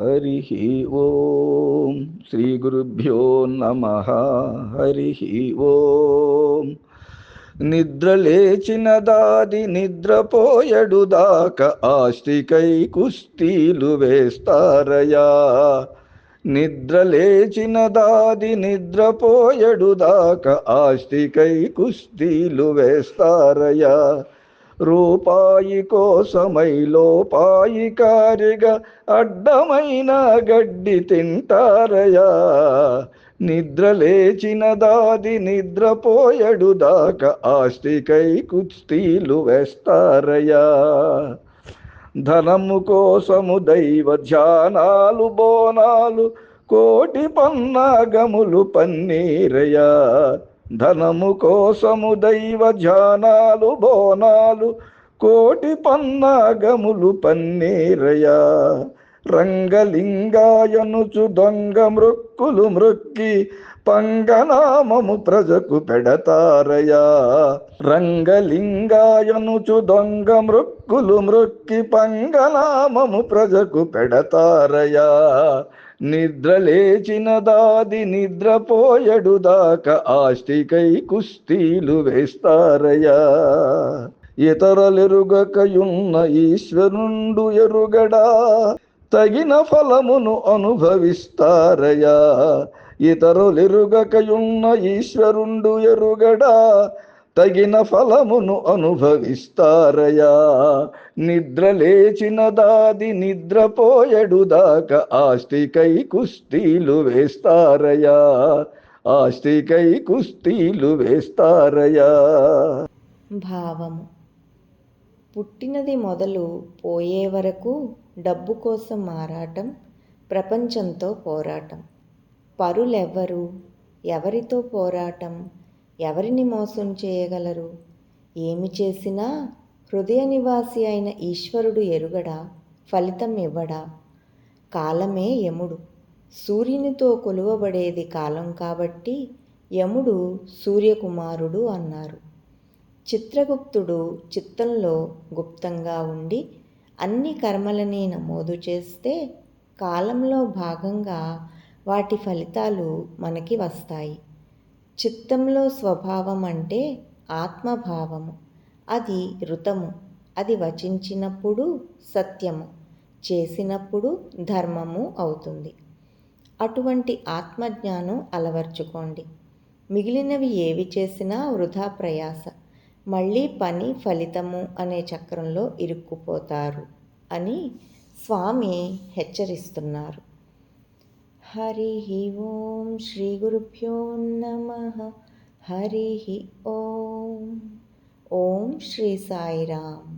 హరి ఓం శ్రీ గురుభ్యో నమ హరి ఓం. నిద్ర లేచిన దాది నిద్రపోయడు దాక ఆస్తికై కుస్తీలు వేస్తారయా. నిద్ర లేచిన దాది నిద్రపోయడు దాక ఆస్తికై కుస్తీలు వేస్తారయా. రూపాయి కోసమై లోపాయి కారిగా అడ్డమైన గడ్డి తింటారయా. నిద్ర లేచిన దాది నిద్రపోయడు దాకా ఆస్తికై కుస్తీలు వేస్తారయా. ధనము కోసము దైవ ధ్యానాలు బోనాలు కోటి పన్నాగములు పన్నీరయా. ధనము కోసము దైవ ధ్యానాలు బోనాలు కోటి పన్నాగములు పన్నీరయా రంగలింగాయనుచు దొంగ మృక్కులు మృక్కి పంగనామము ప్రజకు పెడతారయా రంగలింగాయనుచు దొంగ మృక్కులు మృక్కి పంగనామము ప్రజకు పెడతారయా నిద్ర లేచిన దాది నిద్రపోయడు దాక ఆస్తికై కుస్తీలు వేస్తారయా ఇతరులెరుగకయున్న ఈశ్వరుండు ఎరుగడా తగిన ఫలమును అనుభవిస్తారయా ఇతరులెరుగకయున్న ఈశ్వరుండు ఎరుగడా తగిన ఫలమును అనుభవిస్తారయా. నిద్ర లేచిన దాది నిద్రపోయడు దాక ఆస్తికై కుస్తీలు వేస్తారయా. ఆస్తికై కుస్తీలు వేస్తారయా. భావము. పుట్టినది మొదలు పోయే వరకు డబ్బు కోసం మారాటం ప్రపంచంతో పోరాటం. పరులెవ్వరు? ఎవరితో పోరాటం? ఎవరిని మోసం చేయగలరు? ఏమి చేసినా హృదయ నివాసి అయిన ఈశ్వరుడు ఎరుగడా? ఫలితం ఇవ్వడా? కాలమే యముడు. సూర్యునితో కొలువబడేది కాలం కాబట్టి యముడు సూర్యకుమారుడు అన్నారు. చిత్రగుప్తుడు చిత్తంలో గుప్తంగా ఉండి అన్ని కర్మలని నమోదు చేస్తే కాలంలో భాగంగా వాటి ఫలితాలు మనకి వస్తాయి. చిత్తంలో స్వభావం అంటే ఆత్మభావము. అది ఋతము. అది వచించినప్పుడు సత్యము. చేసినప్పుడు ధర్మము అవుతుంది. అటువంటి ఆత్మజ్ఞానం అలవర్చుకోండి. మిగిలినవి ఏవి చేసినా వృధా ప్రయాస. మళ్ళీ పని ఫలితము అనే చక్రంలో ఇరుక్కుపోతారు అని స్వామి హెచ్చరిస్తున్నారు. హరి ఓం శ్రీ గురుభ్యో నమ హరి ఓం ఓం శ్రీ సాయిరామ్